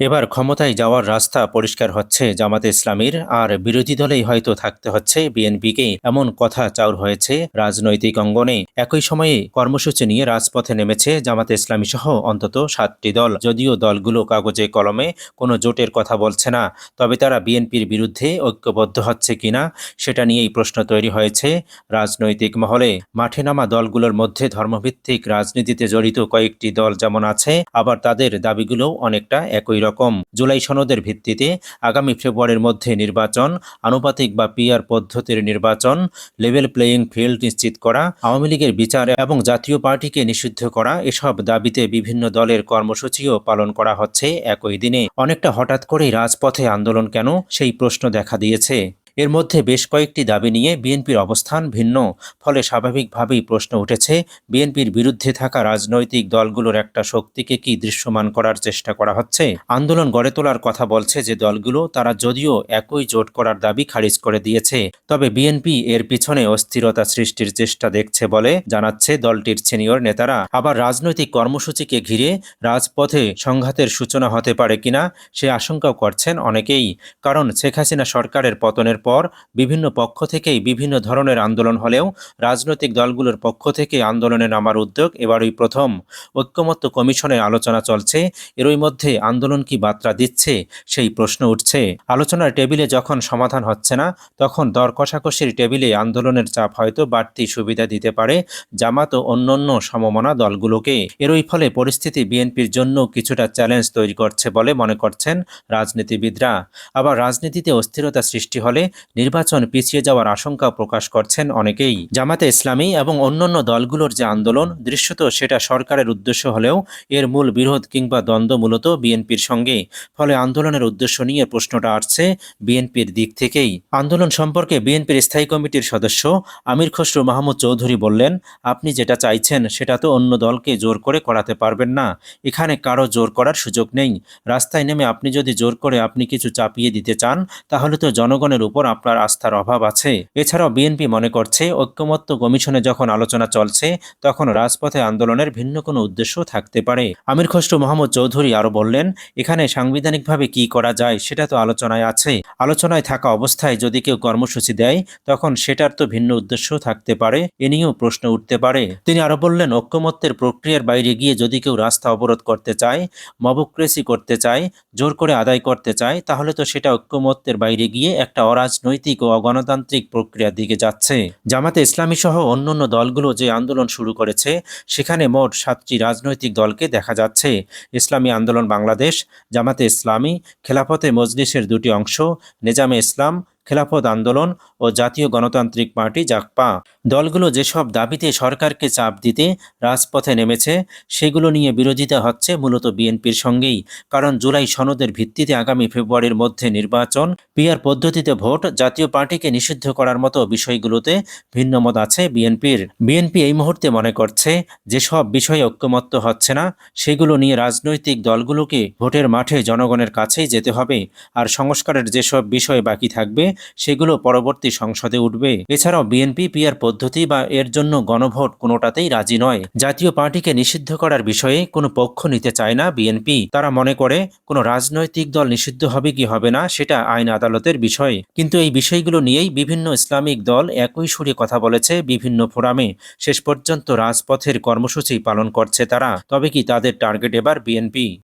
এবার ক্ষমতায় যাওয়ার রাস্তা পরিষ্কার হচ্ছে জামাতে ইসলামীর, আর বিরোধী দলেই হয়তো থাকতে হচ্ছে বিএনপিকে। এমন কথা চাউর হয়েছে রাজনৈতিক অঙ্গনে। একই সময়ে কর্মসূচি নিয়ে রাজপথে নেমেছে জামাতে ইসলামী সহ অন্তত সাতটি দল। যদিও দলগুলো কাগজে কলমে কোনো জোটের কথা বলছে না, তবে তারা বিএনপির বিরুদ্ধে ঐক্যবদ্ধ হচ্ছে কিনা সেটা নিয়েই প্রশ্ন তৈরি হয়েছে রাজনৈতিক মহলে। মাঠে নামা দলগুলোর মধ্যে ধর্মভিত্তিক রাজনীতিতে জড়িত কয়েকটি দল যেমন আছে, আবার তাদের দাবিগুলোও অনেকটা একই রকম। জুলাই সনদের ভিত্তিতে আগামী ফেব্রুয়ারির মধ্যে নির্বাচন, আনুপাতিক বা পিআর পদ্ধতির নির্বাচন, লেভেল প্লেয়িং ফিল্ড নিশ্চিত করা, আওয়ামী লীগের বিচার এবং জাতীয় পার্টিকে নিষিদ্ধ করা, এসব দাবিতে বিভিন্ন দলের কর্মসূচিও পালন করা হচ্ছে একই দিনে। অনেকটা হঠাৎ করেই রাজপথে আন্দোলন কেন? সেই প্রশ্ন দেখা দিয়েছে। এর মধ্যে বেশ কয়েকটি দাবি নিয়ে বিএনপির অবস্থান ভিন্ন। ফলে স্বাভাবিকভাবেই প্রশ্ন উঠেছে, বিএনপির বিরুদ্ধে থাকা রাজনৈতিক দলগুলোর একটা শক্তিকে কি দৃশ্যমান করার চেষ্টা করা হচ্ছে? আন্দোলন গড়ে তোলার কথা বলছে যে দলগুলো, তারা যদিও একই জোট করার দাবি খারিজ করে দিয়েছে, তবে বিএনপি এর পিছনে অস্থিরতা সৃষ্টির চেষ্টা দেখছে বলে জানাচ্ছে দলটির সিনিয়র নেতারা। আবার রাজনৈতিক কর্মসূচিকে ঘিরে রাজপথে সংঘাতের সূচনা হতে পারে কিনা, সে আশঙ্কাও করছেন অনেকেই। কারণ শেখ হাসিনা সরকারের পতনের পর বিভিন্ন পক্ষ থেকেই বিভিন্ন ধরনের আন্দোলন হলেও রাজনৈতিক দলগুলোর পক্ষ থেকে আন্দোলনে নামার উদ্যোগ এবারই প্রথম। ঐক্যমত্য কমিশনে আলোচনা চলছে, এরই মধ্যে আন্দোলন কি বার্তা দিচ্ছে সেই প্রশ্ন উঠছে। আলোচনার টেবিলে যখন সমাধান হচ্ছে না, তখন দর কষাকষির টেবিলে আন্দোলনের চাপ হয়তো বাড়তি সুবিধা দিতে পারে জামাত ও অন্যান্য সমমনা দলগুলোকে। এরই ফলে পরিস্থিতি বিএনপির জন্য কিছুটা চ্যালেঞ্জ তৈরি করছে বলে মনে করছেন রাজনীতিবিদরা। আবার রাজনীতিতে অস্থিরতা সৃষ্টি হলে নির্বাচন পিছিয়ে যাওয়ার আশঙ্কা প্রকাশ করছেন অনেকেই। জামাতে ইসলামী এবং অন্যান্য দলগুলোর যে আন্দোলন, দৃশ্যত সেটা সরকারের উদ্দেশ্য হলেও এর মূল বিরোধ কিংবা দ্বন্দ্ব মূলত বিএনপির সঙ্গে। ফলে আন্দোলনের উদ্দেশ্য নিয়ে প্রশ্নটা আসছে বিএনপির দিক থেকেই। আন্দোলন সম্পর্কে বিএনপির স্থায়ী কমিটির সদস্য আমির খসরু মাহমুদ চৌধুরী বললেন, আপনি যেটা চাইছেন সেটা তো অন্য দলকে জোর করে করাতে পারবেন না। এখানে কারও জোর করার সুযোগ নেই। রাস্তায় নেমে আপনি যদি জোর করে আপনি কিছু চাপিয়ে দিতে চান, তাহলে তো জনগণের উপর আপনার আস্থার অভাব আছে। এছাড়াও বিএনপি মনে করছে, ঐক্যমত্য কমিশনে যখন আলোচনা চলছে, তখন রাজপথে আন্দোলনের ভিন্ন কোনো উদ্দেশ্য থাকতে পারে। আমির খসরু মোহাম্মদ চৌধুরী আরও বললেন, এখানে সাংবিধানিকভাবে কি করা যায় সেটা তো আলোচনায় আছে। আলোচনায় থাকা অবস্থায় যদি কেউ কর্মসূচি দেয়, তখন সেটার তো ভিন্ন উদ্দেশ্য থাকতে পারে, এ নিয়েও প্রশ্ন উঠতে পারে। তিনি আরও বললেন, ঐক্যমত্যের প্রক্রিয়ার বাইরে গিয়ে যদি কেউ রাস্তা অবরোধ করতে চায়, মবক্রেসি করতে চায়, জোর করে আদায় করতে চায়, তাহলে তো সেটা ঐক্যমত্যের বাইরে গিয়ে একটা অরাজনৈতিক ও অগণতান্ত্রিক প্রক্রিয়ার দিকে যাচ্ছে। জামাতে ইসলামী সহ অন্যান্য দলগুলো যে আন্দোলন শুরু করেছে, সেখানে মোট সাতটি রাজনৈতিক দলকে দেখা যাচ্ছে। ইসলামী আন্দোলন বাংলাদেশ, জামাতে ইসলামী, খেলাফতে মজলিসের দুটি অংশ, নেজামে ইসলাম খেলাফত আন্দোলন ও জাতীয় গণতান্ত্রিক পার্টি জাকপা দলগুলো যেসব দাবিতে সরকারকে চাপ দিতে রাজপথে নেমেছে, সেগুলো নিয়ে বিরোধিতা হচ্ছে মূলত বিএনপির সঙ্গেই। কারণ জুলাই সনদের ভিত্তিতে আগামী ফেব্রুয়ারির মধ্যে নির্বাচন, পিআর পদ্ধতিতে ভোট, জাতীয় পার্টিকে নিষিদ্ধ করার মতো বিষয়গুলোতে ভিন্নমত আছে বিএনপির। বিএনপি এই মুহূর্তে মনে করছে, যেসব বিষয়ে ঐক্যমত্য হচ্ছে না, সেগুলো নিয়ে রাজনৈতিক দলগুলোকে ভোটের মাঠে জনগণের কাছেই যেতে হবে। আর সংস্কারের যেসব বিষয় বাকি থাকবে সেগুলো পরবর্তী সংসদে উঠবে। এছাড়াও বিএনপি, পিআর পদ্ধতি বা এর জন্য গণভোট কোনোটাতেই রাজি নয়। জাতীয় পার্টিকে নিষিদ্ধ করার বিষয়ে কোনো পক্ষ নিতে চায় না বিএনপি। তারা মনে করে, কোনো রাজনৈতিক দল নিষিদ্ধ হবে কি হবে না সেটা আইন আদালতের বিষয়। কিন্তু এই বিষয়গুলো নিয়েই বিভিন্ন ইসলামিক দল একই সুরে কথা বলেছে বিভিন্ন ফোরামে। শেষ পর্যন্ত রাজপথের কর্মসূচি পালন করছে তারা। তবে কি তাদের টার্গেট এবার বিএনপি?